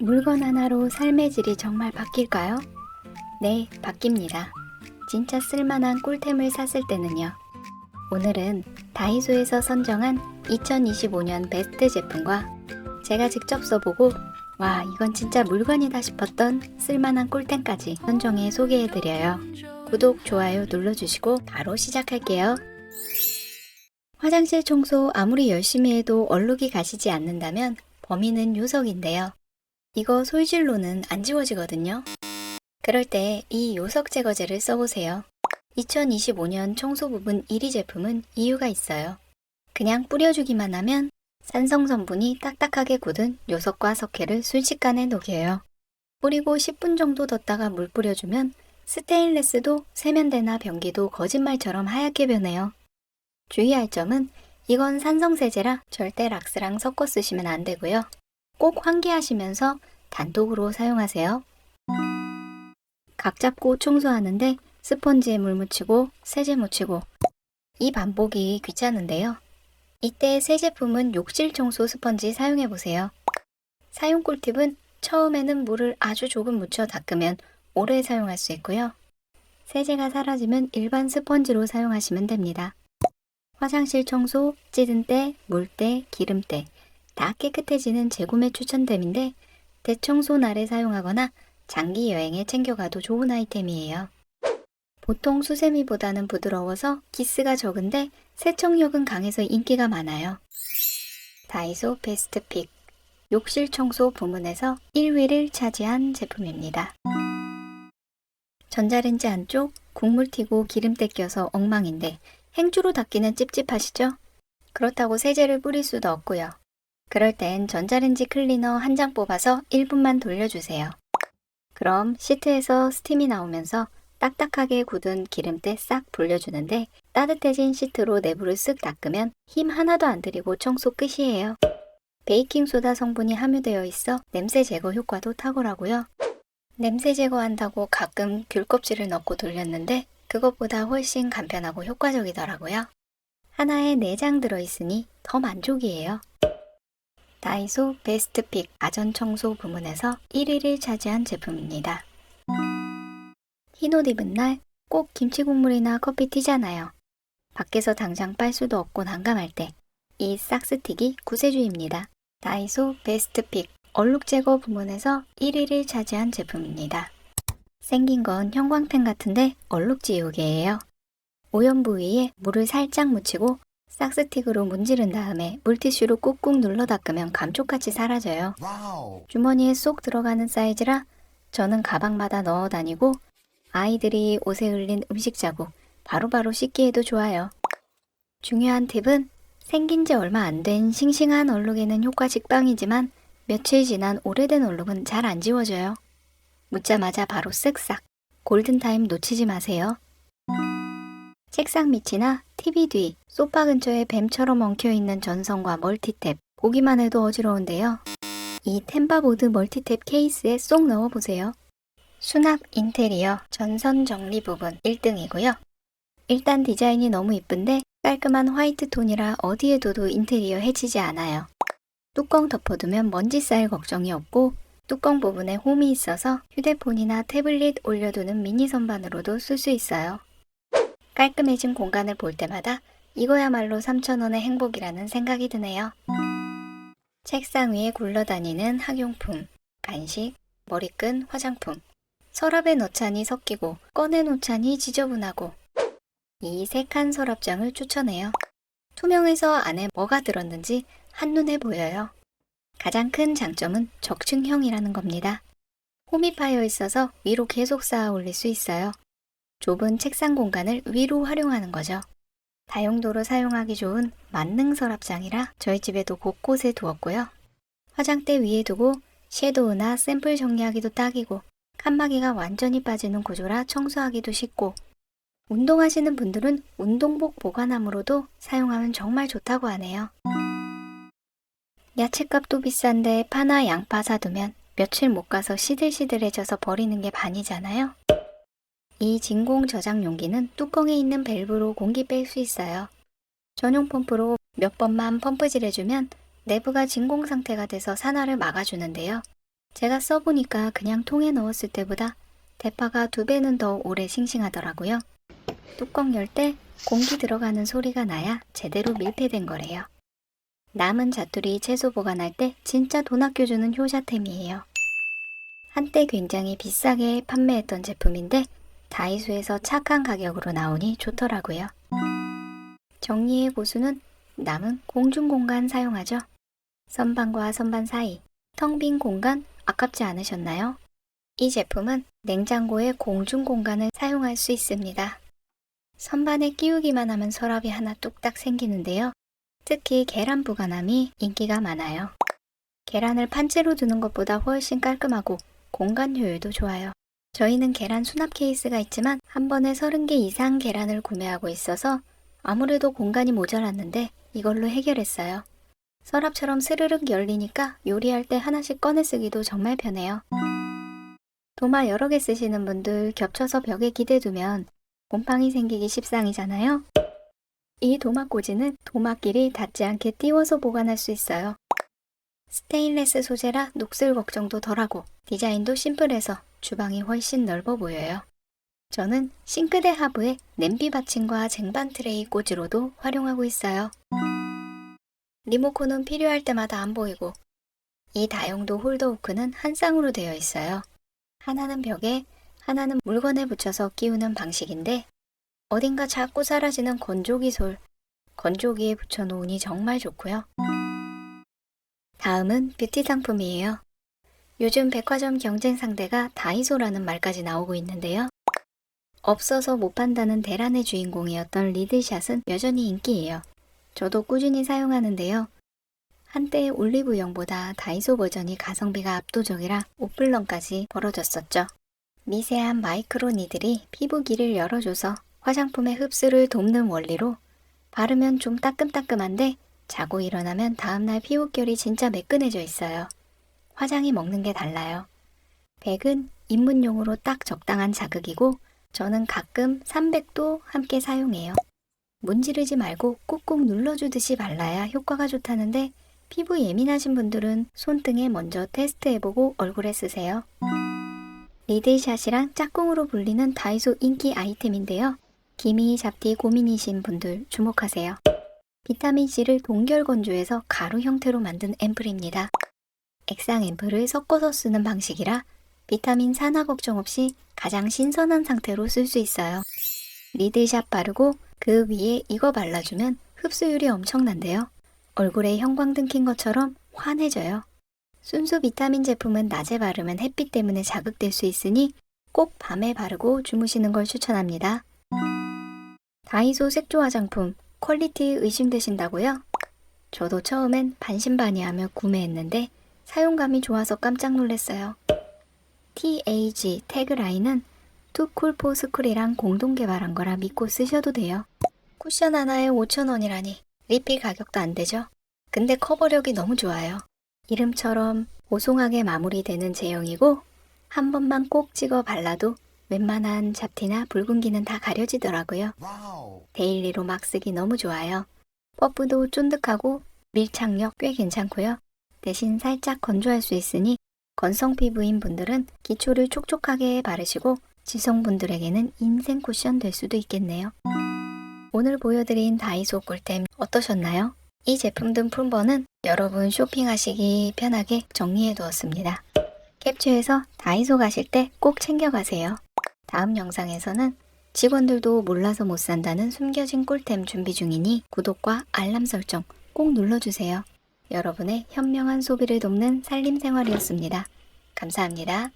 물건 하나로 삶의 질이 정말 바뀔까요? 네, 바뀝니다. 진짜 쓸만한 꿀템을 샀을 때는요. 오늘은 다이소에서 선정한 2025년 베스트 제품과 제가 직접 써보고 와, 이건 진짜 물건이다 싶었던 쓸만한 꿀템까지 선정해 소개해드려요. 구독, 좋아요 눌러주시고 바로 시작할게요. 화장실 청소 아무리 열심히 해도 얼룩이 가시지 않는다면 범인은 요석인데요. 이거 솔질로는 안 지워지거든요. 그럴 때 이 요석 제거제를 써보세요. 2025년 청소 부분 1위 제품은 이유가 있어요. 그냥 뿌려주기만 하면 산성 성분이 딱딱하게 굳은 요석과 석회를 순식간에 녹여요. 뿌리고 10분 정도 뒀다가 물 뿌려주면 스테인레스도 세면대나 변기도 거짓말처럼 하얗게 변해요. 주의할 점은 이건 산성세제라 절대 락스랑 섞어 쓰시면 안 되고요. 꼭 환기하시면서 단독으로 사용하세요. 각 잡고 청소하는데 스펀지에 물 묻히고 세제 묻히고 이 반복이 귀찮은데요. 이때 새 제품은 욕실 청소 스펀지 사용해 보세요. 사용 꿀팁은 처음에는 물을 아주 조금 묻혀 닦으면 오래 사용할 수 있고요. 세제가 사라지면 일반 스펀지로 사용하시면 됩니다. 화장실 청소, 찌든 때, 물때, 기름때 다 깨끗해지는 재구매 추천템인데 대청소 날에 사용하거나 장기 여행에 챙겨가도 좋은 아이템이에요. 보통 수세미보다는 부드러워서 기스가 적은데 세척력은 강해서 인기가 많아요. 다이소 베스트픽 욕실 청소 부문에서 1위를 차지한 제품입니다. 전자레인지 안쪽 국물 튀고 기름때 껴서 엉망인데 행주로 닦기는 찝찝하시죠? 그렇다고 세제를 뿌릴 수도 없고요. 그럴 땐 전자레인지 클리너 한 장 뽑아서 1분만 돌려주세요. 그럼 시트에서 스팀이 나오면서 딱딱하게 굳은 기름때 싹 불려주는데 따뜻해진 시트로 내부를 쓱 닦으면 힘 하나도 안 들이고 청소 끝이에요. 베이킹소다 성분이 함유되어 있어 냄새 제거 효과도 탁월하고요. 냄새 제거한다고 가끔 귤 껍질을 넣고 돌렸는데 그것보다 훨씬 간편하고 효과적이더라고요. 하나에 4장 들어있으니 더 만족이에요. 다이소 베스트픽 아전 청소 부문에서 1위를 차지한 제품입니다. 흰옷 입은 날 꼭 김치 국물이나 커피 튀잖아요. 밖에서 당장 빨 수도 없고 난감할 때 이 싹스틱이 구세주입니다. 다이소 베스트픽 얼룩 제거 부문에서 1위를 차지한 제품입니다. 생긴 건 형광펜 같은데 얼룩 지우개예요. 오염 부위에 물을 살짝 묻히고 싹스틱으로 문지른 다음에 물티슈로 꾹꾹 눌러 닦으면 감쪽같이 사라져요. 와우. 주머니에 쏙 들어가는 사이즈라 저는 가방마다 넣어 다니고 아이들이 옷에 흘린 음식 자국 바로바로 씻기에도 좋아요. 중요한 팁은 생긴 지 얼마 안 된 싱싱한 얼룩에는 효과 직방이지만 며칠 지난 오래된 얼룩은 잘 안 지워져요. 묻자마자 바로 쓱싹. 골든타임 놓치지 마세요. 책상 밑이나 TV 뒤, 소파 근처에 뱀처럼 엉켜있는 전선과 멀티탭. 보기만 해도 어지러운데요. 이 템바보드 멀티탭 케이스에 쏙 넣어보세요. 수납 인테리어 전선 정리 부분 1등이고요. 일단 디자인이 너무 이쁜데 깔끔한 화이트 톤이라 어디에 둬도 인테리어 해치지 않아요. 뚜껑 덮어두면 먼지 쌓일 걱정이 없고 뚜껑 부분에 홈이 있어서 휴대폰이나 태블릿 올려두는 미니 선반으로도 쓸 수 있어요. 깔끔해진 공간을 볼 때마다 이거야말로 3,000원의 행복이라는 생각이 드네요. 책상 위에 굴러다니는 학용품, 간식, 머리끈, 화장품. 서랍에 넣자니 섞이고 꺼내놓자니 지저분하고 이 세칸 서랍장을 추천해요. 투명해서 안에 뭐가 들었는지 한눈에 보여요. 가장 큰 장점은 적층형이라는 겁니다. 홈이 파여 있어서 위로 계속 쌓아 올릴 수 있어요. 좁은 책상 공간을 위로 활용하는 거죠. 다용도로 사용하기 좋은 만능 서랍장이라 저희 집에도 곳곳에 두었고요. 화장대 위에 두고 섀도우나 샘플 정리하기도 딱이고 칸막이가 완전히 빠지는 구조라 청소하기도 쉽고 운동하시는 분들은 운동복 보관함으로도 사용하면 정말 좋다고 하네요. 야채값도 비싼데 파나 양파 사두면 며칠 못 가서 시들시들해져서 버리는 게 반이잖아요. 이 진공 저장 용기는 뚜껑에 있는 밸브로 공기 뺄 수 있어요. 전용 펌프로 몇 번만 펌프질 해주면 내부가 진공 상태가 돼서 산화를 막아주는데요. 제가 써보니까 그냥 통에 넣었을 때보다 대파가 두 배는 더 오래 싱싱하더라고요. 뚜껑 열 때 공기 들어가는 소리가 나야 제대로 밀폐된 거래요. 남은 자투리 채소 보관할 때 진짜 돈 아껴주는 효자템이에요. 한때 굉장히 비싸게 판매했던 제품인데 다이소에서 착한 가격으로 나오니 좋더라고요. 정리의 고수는 남은 공중공간 사용하죠. 선반과 선반 사이 텅 빈 공간 아깝지 않으셨나요? 이 제품은 냉장고의 공중공간을 사용할 수 있습니다. 선반에 끼우기만 하면 서랍이 하나 뚝딱 생기는데요. 특히 계란 보관함이 인기가 많아요. 계란을 판째로 두는 것보다 훨씬 깔끔하고 공간 효율도 좋아요. 저희는 계란 수납 케이스가 있지만 한 번에 30개 이상 계란을 구매하고 있어서 아무래도 공간이 모자랐는데 이걸로 해결했어요. 서랍처럼 스르륵 열리니까 요리할 때 하나씩 꺼내 쓰기도 정말 편해요. 도마 여러 개 쓰시는 분들 겹쳐서 벽에 기대두면 곰팡이 생기기 십상이잖아요. 이 도마꽂이는 도마끼리 닿지 않게 띄워서 보관할 수 있어요. 스테인레스 소재라 녹슬 걱정도 덜하고 디자인도 심플해서 주방이 훨씬 넓어 보여요. 저는 싱크대 하부에 냄비 받침과 쟁반 트레이 꽂이로도 활용하고 있어요. 리모컨은 필요할 때마다 안 보이고 이 다용도 홀더 후크는 한 쌍으로 되어 있어요. 하나는 벽에 하나는 물건에 붙여서 끼우는 방식인데 어딘가 자꾸 사라지는 건조기 솔, 건조기에 붙여놓으니 정말 좋고요. 다음은 뷰티 상품이에요. 요즘 백화점 경쟁 상대가 다이소라는 말까지 나오고 있는데요. 없어서 못 판다는 대란의 주인공이었던 리들샷은 여전히 인기예요. 저도 꾸준히 사용하는데요. 한때 올리브영보다 다이소 버전이 가성비가 압도적이라 오플런까지 벌어졌었죠. 미세한 마이크로 니들이 피부기를 열어줘서 화장품의 흡수를 돕는 원리로 바르면 좀 따끔따끔한데 자고 일어나면 다음날 피부결이 진짜 매끈해져 있어요. 화장이 먹는 게 달라요. 백은 입문용으로 딱 적당한 자극이고 저는 가끔 300도 함께 사용해요. 문지르지 말고 꾹꾹 눌러주듯이 발라야 효과가 좋다는데 피부 예민하신 분들은 손등에 먼저 테스트해보고 얼굴에 쓰세요. 리들샷이랑 짝꿍으로 불리는 다이소 인기 아이템인데요. 기미 잡티 고민이신 분들 주목하세요. 비타민C를 동결 건조해서 가루 형태로 만든 앰플입니다. 액상 앰플을 섞어서 쓰는 방식이라 비타민 산화 걱정 없이 가장 신선한 상태로 쓸 수 있어요. 리들샷 바르고 그 위에 이거 발라주면 흡수율이 엄청난데요. 얼굴에 형광등 킨 것처럼 환해져요. 순수 비타민 제품은 낮에 바르면 햇빛 때문에 자극될 수 있으니 꼭 밤에 바르고 주무시는 걸 추천합니다. 다이소 색조 화장품 퀄리티 의심되신다고요? 저도 처음엔 반신반의하며 구매했는데 사용감이 좋아서 깜짝 놀랐어요. TAG 태그라인은 투쿨 포 스쿨이랑 공동 개발한 거라 믿고 쓰셔도 돼요. 쿠션 하나에 5,000원이라니 리필 가격도 안 되죠? 근데 커버력이 너무 좋아요. 이름처럼 보송하게 마무리되는 제형이고 한 번만 꼭 찍어 발라도 웬만한 잡티나 붉은기는 다 가려지더라고요. 데일리로 막 쓰기 너무 좋아요. 퍼프도 쫀득하고 밀착력 꽤 괜찮고요. 대신 살짝 건조할 수 있으니 건성 피부인 분들은 기초를 촉촉하게 바르시고 지성분들에게는 인생 쿠션 될 수도 있겠네요. 오늘 보여드린 다이소 꿀템 어떠셨나요? 이 제품 등 품번은 여러분 쇼핑하시기 편하게 정리해 두었습니다. 캡처해서 다이소 가실 때 꼭 챙겨가세요. 다음 영상에서는 직원들도 몰라서 못 산다는 숨겨진 꿀템 준비 중이니 구독과 알람 설정 꼭 눌러주세요. 여러분의 현명한 소비를 돕는 살림 생활이었습니다. 감사합니다.